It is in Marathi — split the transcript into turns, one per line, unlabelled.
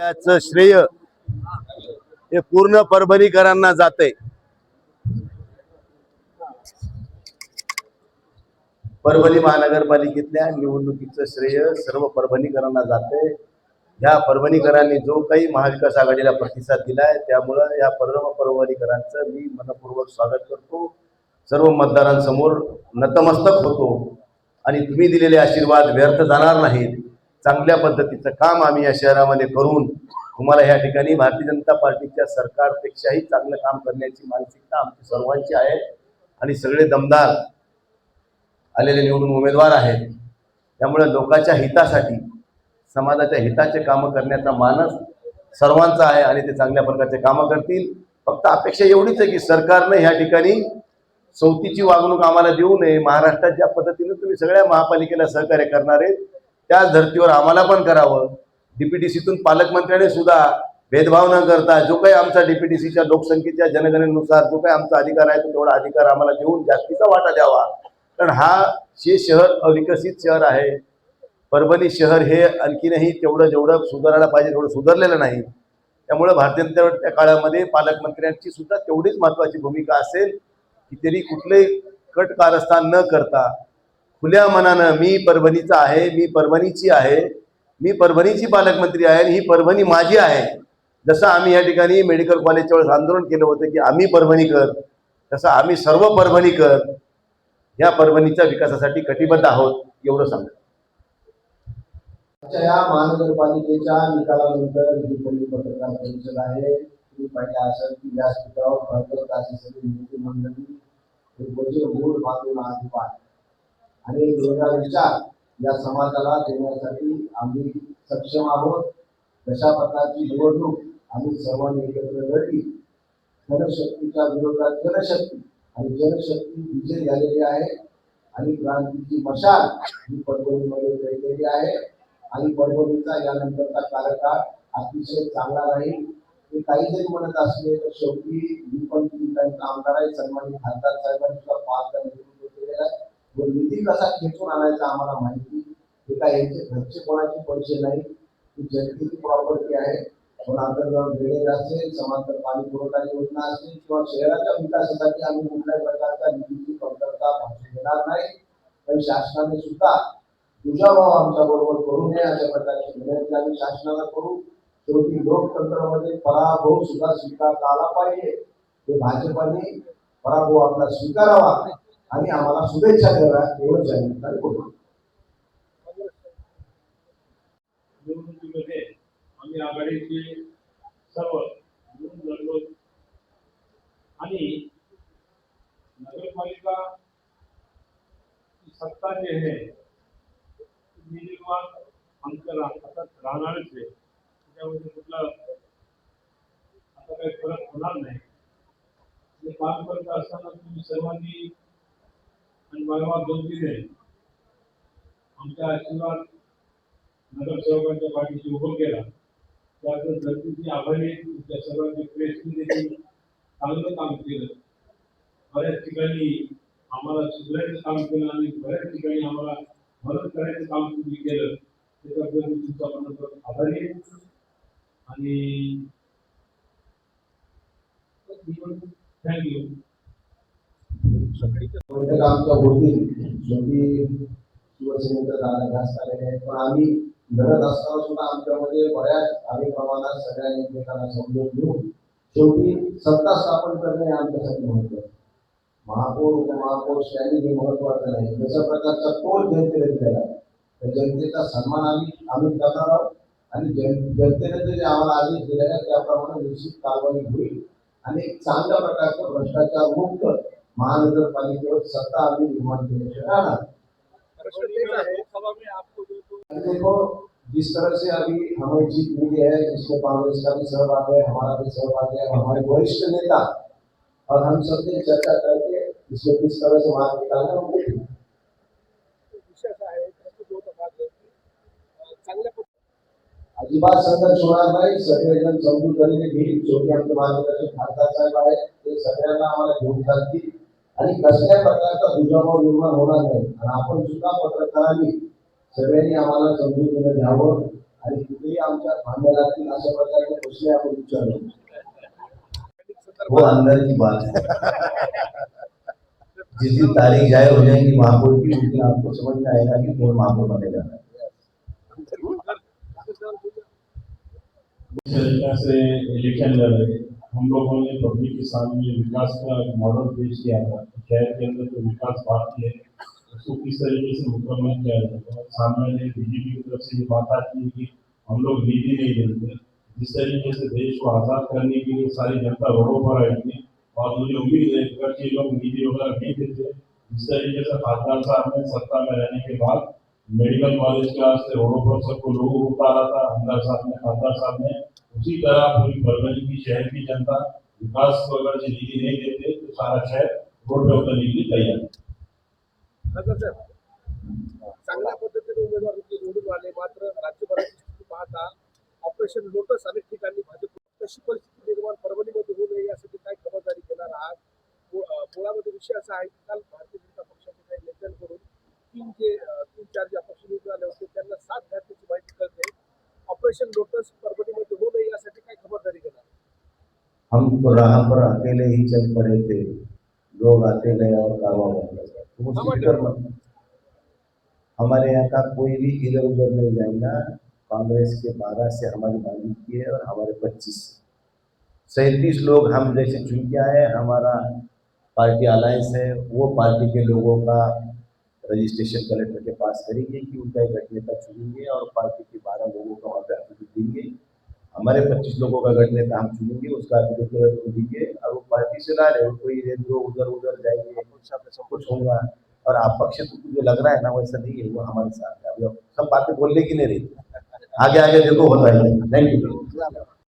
याचं श्रेय हे पूर्ण परभणीकरांना जाते परभणी महानगरपालिकेतल्या निवडणुकीचं श्रेय सर्व परभणीकरांना जाते या परभणीकरांनी जो काही महाविकास आघाडीला प्रतिसाद दिलाय त्यामुळं या परम परभणीकरांचं मी मनपूर्वक स्वागत करतो. सर्व मतदारांसमोर नतमस्तक होतो. आणि तुम्ही दिलेले आशीर्वाद व्यर्थ जाणार नाहीत. चांगल्या पद्धतीचं काम आम्ही या शहरामध्ये करून तुम्हाला या ठिकाणी भारतीय जनता पार्टीच्या सरकारपेक्षाही चांगलं काम करण्याची मानसिकता आमची सर्वांची आहे. आणि सगळे दमदार आलेले निवडून उमेदवार आहेत. त्यामुळे लोकांच्या हितासाठी समाजाच्या हिताचे कामं करण्याचा मानस सर्वांचा आहे आणि ते चांगल्या प्रकारचे कामं करतील. फक्त अपेक्षा एवढीच आहे की सरकारनं ह्या ठिकाणी सवतीची वागणूक आम्हाला देऊ नये. महाराष्ट्रात ज्या पद्धतीनं तुम्ही सगळ्या महापालिकेला सहकार्य करणार आहेत त्याच धर्तीवर आम्हाला पण करावं. डीपीटीसीतून पालकमंत्र्याने सुद्धा भेदभाव न करता जो काही आमचा डीपीटीसीच्या लोकसंख्येच्या जनगणनेनुसार जो काही आमचा अधिकार आहे तो तेवढा अधिकार आम्हाला देऊन जास्तीचा वाटा द्यावा. कारण हा हे शहर अविकसित शहर आहे परभणी शहर हे आणखीनही तेवढं जेवढं सुधारायला पाहिजे तेवढं सुधारलेलं नाही. त्यामुळे भारतीय काळामध्ये पालकमंत्र्यांची सुद्धा तेवढीच महत्त्वाची भूमिका असेल की त्यांनी कुठलंही कट कारस्थान न करता खुल्या मनानं मी परभणीचा आहे मी परभणीची आहे मी परभणीची पालकमंत्री आहे आणि ही परभणी माझी आहे. जसं आम्ही या ठिकाणी मेडिकल कॉलेजच्या वेळेस आंदोलन केलं होतं की आम्ही परभणीकर तसं आम्ही सर्व परभणीकर या परभणीच्या विकासासाठी कटिबद्ध आहोत एवढं सांगतो.
आजच्या या महानगरपालिकेच्या निकालानंतर ही पहिली पत्रकार परिषद आहे. तुम्ही पाहिजे असेल की व्यासपीठावर भरपूर अशी सगळी मंडळी हे बोजे मूळ आणि वेगळा विचार या समाजाला देण्यासाठी आम्ही सक्षम आहोत. कशा प्रकारची निवडणूक आम्ही सर्वांनी एकत्र लढली. जनशक्तीच्या विरोधात जनशक्ती आणि जनशक्ती विजय झालेली आहे. आणि क्रांतीची मशाल ही परभणीमध्ये पेटलेली आहे. आणि परभणीचा यानंतरचा कार्यकाळ अतिशय चांगला राहील. ते काही जरी म्हणत असले तर शेवटी मी पण त्यांचा आमदार आहे सन्मानित खासदार साहेबांनी सुद्धा पाच नेतृत्व केलेलं आहे निधी कसा खेचून आणायचा आम्हाला माहिती? हे काय यांचे घरचे पैसे नाही? जनतेची प्रॉपर्टी आहे. पण असेल समांतर पाणी पुरवठा योजना असेल किंवा शहराच्या विकासासाठी आम्ही कुठल्याही प्रकारच्या निधीची कमतरता नाही. पण शासनाने सुद्धा आमच्या बरोबर करू नये अशा प्रकारची विनंती आम्ही शासनाला करू. शेवटी लोकतंत्रामध्ये पराभव सुद्धा स्वीकारता आला पाहिजे. पराभव आपला स्वीकारावा. आणि आम्हाला शुभेच्छा द्याव्या एवढंच जाहीर आणि
निवडणुकीमध्ये आम्ही आघाडीचे सर्व मिळून लढलो आणि नगरपालिका सत्ता जी आहे ती निर्माण आमच्या राहतात राहणारच आहे. त्याच्यामध्ये कुठला आता काही फरक होणार नाही. हे काम करत असताना तुम्ही सर्वांनी आणि मला दोन दिले आमचा आशीर्वाद नगरसेवकांच्या पाठीशी उभं केला. त्यातून धरतीची आभारी तुमच्या सर्वांची प्रेसने देखील चांगलं काम केलं. बऱ्याच ठिकाणी आम्हाला सुधारायचं काम केलं आणि बऱ्याच ठिकाणी आम्हाला मदत करायचं काम तुम्ही केलं. त्याच्याबद्दल मी तुमचा मनपूर्वक आभारी आहे. आणि थँक्यू
आमच्या होतील शेवटी शिवसेनेचा दादा जास्त आलेले आहेत पण आम्ही लढत असताना सुद्धा आमच्यामध्ये बऱ्याच आम्ही प्रमाणात सगळ्या एकमेकांना समजून घेऊन शेवटी सत्ता स्थापन करणे हे आमच्यासाठी महत्वाचं महापौर उपमहापौर श्रेणी हे महत्वाचं नाही. जशा प्रकारचा तोल जनतेने दिलेला आहे त्या जनतेचा सन्मान आम्ही आम्ही करणार आहोत. आणि जन जनतेने जे आम्हाला आदेश दिलेला आहे त्याप्रमाणे निश्चित कारवाई होईल. आणि चांगल्या प्रकारचं भ्रष्टाचार मुक्त महानगरपालिकेवर सत्ता आम्ही निर्माण केल्याशिवाय राहणार देखो जिस तरह से अभी हमें जीत मिली है जिसमें कांग्रेस का भी सहभाग है हमारा भी सहभाग है हमारे वरिष्ठ नेता और हम सबने चर्चा करके इसमें किस तरह से मार्ग निकालना है, वो देखेंगे अजिबात संघर्ष होणार नाही सगळेजण समजूतदारीने घेईल शेवटी आमचे मार्गदर्शक खासदार साहेब आहेत. ते सगळ्यांना आम्हाला घेऊन जातील. आणि कसल्या प्रकारचा दुजाभाव निर्माण होणार नाही. आणि आपण सुद्धा पत्रकारांनी सगळ्यांनी आम्हाला समजूतीने घ्यावं
आणि कुठेही आमच्या भांडण लागतील अशा प्रकारचे प्रश्न आपण विचारले
वो अंदर की बात. है जिस दिन तारीख जाहिर हो जाएगी महापौर की उस दिन आपको समझ में आएगा कि कौन महापौर बनेगा।
से इलेक्शन लड़े हम लोगों ने पब्लिक के सामने विकास का एक मॉडल पेश किया था। शहर के अंदर जो विकास बाकी है उसको किस तरीके से मुकम्मल किया जाएगा सामने बीजेपी की तरफ़ से ये बात आती है कि हम लोग नीति नहीं देते। जिस तरीके से देश को आज़ाद करने के लिए सारी जनता रोडों पर आई थी, और मुझे उम्मीद है अगर ये लोग नीति वगैरह नहीं देते, जिस तरीके से खासदार साहब ने सत्ता में रहने के बाद मेडिकल कॉलेज के वास्ते रोडों पर सबको लोगों को उतारा था। हमदार साहब ने, खासदार साहब ने उसी तरह पूरी परभणी की शहर की जनता विकास को अगर जिंदगी नहीं देते तो सारा शहर रोड पे उतरने के लिए तैयार है।
चांगल्या पद्धतीने उमेदवार होते निवडून आले मात्र राज्यभराची पाहता ऑपरेशन लोटस अनेक ठिकाणी भाजप तशी परिस्थिती निर्माण परभणीमध्ये होऊ नये यासाठी काय खबरदारी घेणार आहात? मुळामध्ये विषय असा आहे की काल भारतीय जनता पक्षाचे काही नेत्यांकडून तीन जे तीन चार जे अपक्ष निवडून आले होते त्यांना साथ घातल्याची माहिती कळते. ऑपरेशन लोटस
हम तो राह पर अकेले ही चल पड़े थे। लोग आते गए और कारवा बन गया तो फ़िक्र मत हमारे यहाँ का कोई भी इधर उधर नहीं जाएगा। कांग्रेस के बारह से हमारी बाजी है और हमारे पच्चीस सैंतीस लोग हम जैसे चुन के आए हमारा पार्टी अलायंस है। वो पार्टी के लोगों का रजिस्ट्रेशन कलेक्टर के पास करेंगे कि उनका एक गठनेता चुनेंगे और पार्टी के बारह लोगों का वहाँ पे देंगे। हमारे पच्चीस लोगों का गठनेता हम चुनेंगे उसका दीजिए और वो पार्टी से ला रहे कोई इधर उधर उधर जाएँगे सब कुछ होगा। और आप पक्ष जो लग रहा है ना वैसा नहीं है वो हमारे साथ है। अभी सब बातें बोलने की नहीं रही आगे आगे देखो होता है थैंक यू